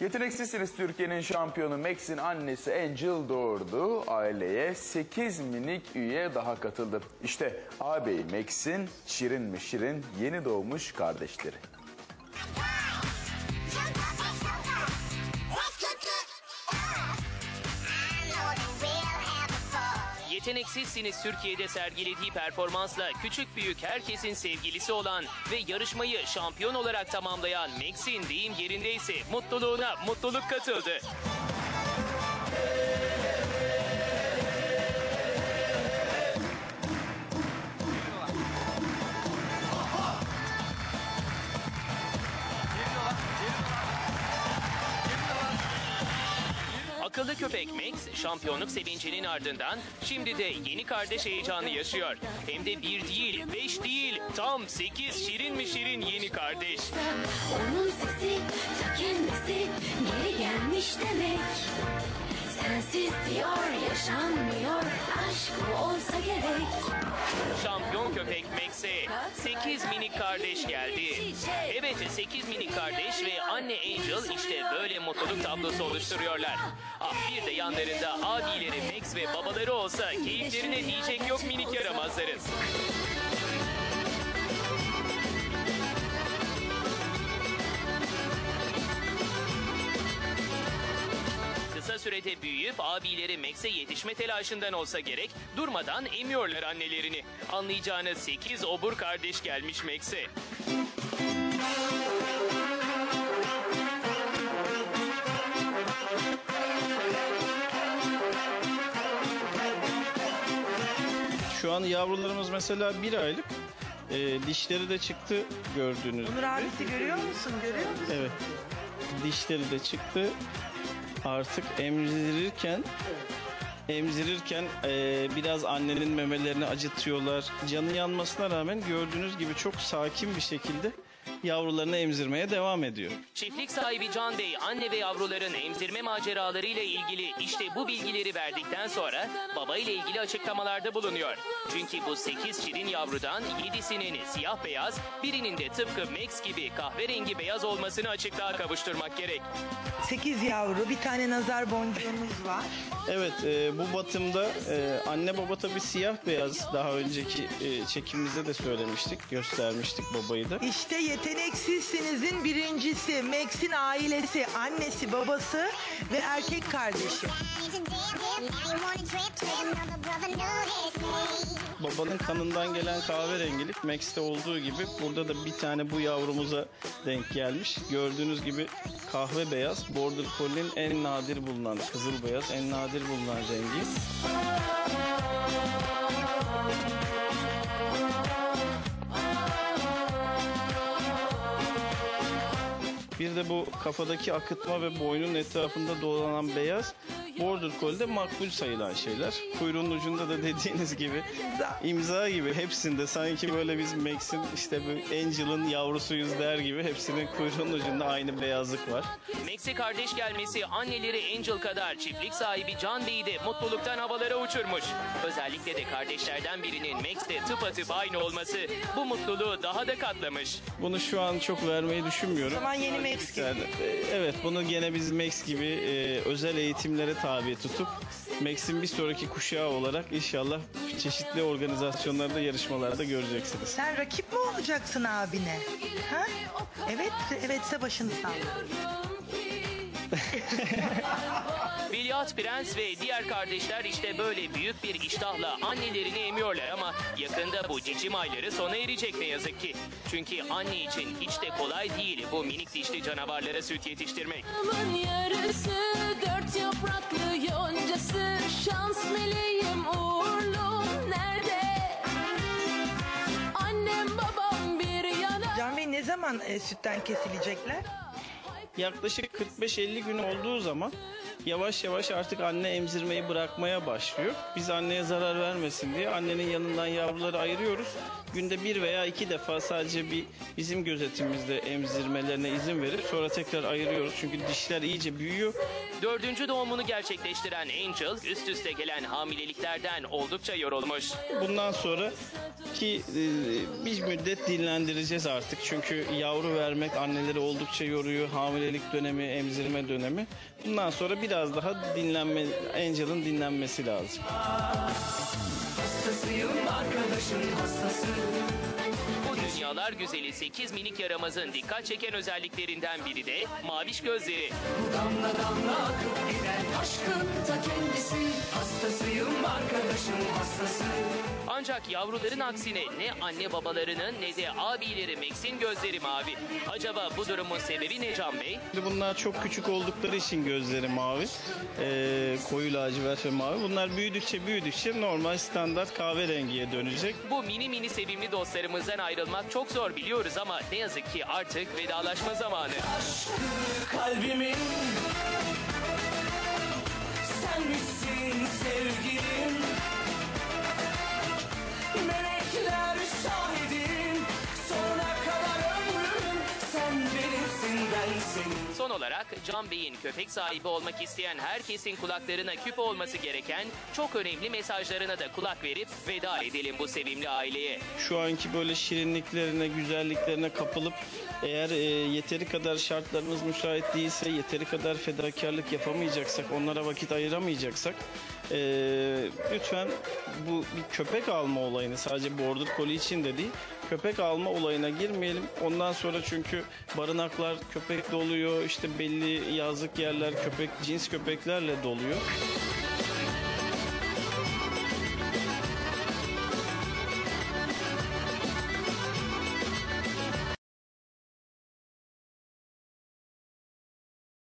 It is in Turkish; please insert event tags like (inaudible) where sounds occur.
Yeteneksizsiniz Türkiye'nin şampiyonu Max'in annesi Angel doğurdu. Aileye 8 minik üye daha katıldı. İşte ağabey Max'in şirin mi şirin yeni doğmuş kardeşleri. Yeteneksizsiniz Türkiye'de sergilediği performansla küçük büyük herkesin sevgilisi olan ve yarışmayı şampiyon olarak tamamlayan Max'in deyim yerindeyse mutluluğuna mutluluk katıldı. Akıllı köpek Max şampiyonluk sevincinin ardından şimdi de yeni kardeş heyecanı yaşıyor. Hem de bir değil, beş değil, tam sekiz şirin mi şirin yeni kardeş. Onun sesi kendisi geri gelmiş demek Sensiz diyor yaşanmıyor aşk olsa gerek Şampiyon köpek Max'e 8 minik kardeş geldi. Evet 8 minik kardeş ve anne Angel işte böyle mutluluk tablosu oluşturuyorlar. Ah bir de yanlarında abileri Max ve babaları olsa keyiflerine diyecek yok minik yaramazların. Sürede büyüyüp abileri Max'e yetişme telaşından olsa gerek durmadan emiyorlar annelerini. Anlayacağınız 8 obur kardeş gelmiş Max'e. Şu an yavrularımız mesela bir aylık. Ee, dişleri de çıktı gördüğünüz Onur gibi. abisi görüyor musun? Görüyor musun? Evet. Dişleri de çıktı. Artık emzirirken emzirirken eee, biraz annenin memelerini acıtıyorlar. Canı yanmasına rağmen gördüğünüz gibi çok sakin bir şekilde yavrularını emzirmeye devam ediyor. Çiftlik sahibi Can Bey anne ve yavruların emzirme maceralarıyla ilgili işte bu bilgileri verdikten sonra baba ile ilgili açıklamalarda bulunuyor. Çünkü bu 8 şirin yavrudan 7'sinin siyah beyaz, birinin de tıpkı Max gibi kahverengi beyaz olmasını açıklığa kavuşturmak gerek. 8 yavru, bir tane nazar boncuğumuz var. Evet eee, bu batımda eee, anne baba tabii siyah beyaz daha önceki eee, çekimimizde de söylemiştik göstermiştik babayı da. İşte yeteneksizsinizin birincisi. Max'in ailesi, annesi, babası ve erkek kardeşi. Babanın kanından gelen kahverengilik Max'te olduğu gibi burada da bir tane bu yavrumuza denk gelmiş. Gördüğünüz gibi kahve beyaz Border Collie'nin en nadir bulunan kızıl beyaz en nadir bulunan rengi. Bir de bu kafadaki akıtma ve boynun etrafında dolanan beyaz Border Collie'de makbul sayılan şeyler. Kuyruğun ucunda da dediğiniz gibi imza gibi hepsinde sanki böyle biz Max'in işte bu Angel'ın yavrusuyuz der gibi hepsinin kuyruğun ucunda aynı beyazlık var. Max'e kardeş gelmesi anneleri Angel kadar çiftlik sahibi Can Bey'i de mutluluktan havalara uçurmuş. Özellikle de kardeşlerden birinin Max'te tıpatıp aynı olması bu mutluluğu daha da katlamış. Bunu şu an çok vermeyi düşünmüyorum. O zaman yeni Max gibi. Evet bunu gene biz Max gibi e, özel eğitimlere tabi tutup Max'in bir sonraki kuşağı olarak inşallah çeşitli organizasyonlarda yarışmalarda göreceksiniz. Sen rakip mi olacaksın abine? Ha? Evet, evetse başını salla. (laughs) Veliaht Prens ve diğer kardeşler işte böyle büyük bir iştahla annelerini emiyorlar ama yakında bu cicim ayları sona erecek ne yazık ki. Çünkü anne için hiç de kolay değil bu minik dişli canavarlara süt yetiştirmek. Yarısı dört yapraklı yoncası Şans meleğim uğurlu nerede? Annem babam bir yana Can Bey ne zaman e, sütten kesilecekler? Yaklaşık 45-50 gün olduğu zaman yavaş yavaş artık anne emzirmeyi bırakmaya başlıyor. Biz anneye zarar vermesin diye annenin yanından yavruları ayırıyoruz. Günde bir veya iki defa sadece bir bizim gözetimimizde emzirmelerine izin verip sonra tekrar ayırıyoruz. Çünkü dişler iyice büyüyor. Dördüncü doğumunu gerçekleştiren Angel üst üste gelen hamileliklerden oldukça yorulmuş. Bundan sonra ki e, bir müddet dinlendireceğiz artık. Çünkü yavru vermek anneleri oldukça yoruyor. Hamilelik dönemi, emzirme dönemi. Bundan sonra biraz daha dinlenme, Angel'ın dinlenmesi lazım. Bu dünyalar güzeli 8 minik yaramazın dikkat çeken özelliklerinden biri de maviş gözleri. Damla damla Ancak yavruların aksine ne anne babalarının ne de abileri Max'in gözleri mavi. Acaba bu durumun sebebi ne Can Bey? Bunlar çok küçük oldukları için gözleri mavi. Ee, koyu lacivert ve mavi. Bunlar büyüdükçe büyüdükçe normal standart kahverengiye dönecek. Bu mini mini sevimli dostlarımızdan ayrılmak çok zor biliyoruz ama ne yazık ki artık vedalaşma zamanı. Kalbimin Sen misin sevgilim Melekler şahidim Sonuna kadar ömrüm Sen benimsin ben senin Son olarak Can Bey'in köpek sahibi olmak isteyen herkesin kulaklarına küp olması gereken çok önemli mesajlarına da kulak verip veda edelim bu sevimli aileye. Şu anki böyle şirinliklerine, güzelliklerine kapılıp eğer e, yeteri kadar şartlarımız müsait değilse, yeteri kadar fedakarlık yapamayacaksak, onlara vakit ayıramayacaksak e, lütfen bu bir köpek alma olayını sadece Border Collie için de değil, köpek alma olayına girmeyelim. Ondan sonra çünkü barınaklar köpek doluyor, işte belli yazlık yerler köpek, cins köpeklerle doluyor.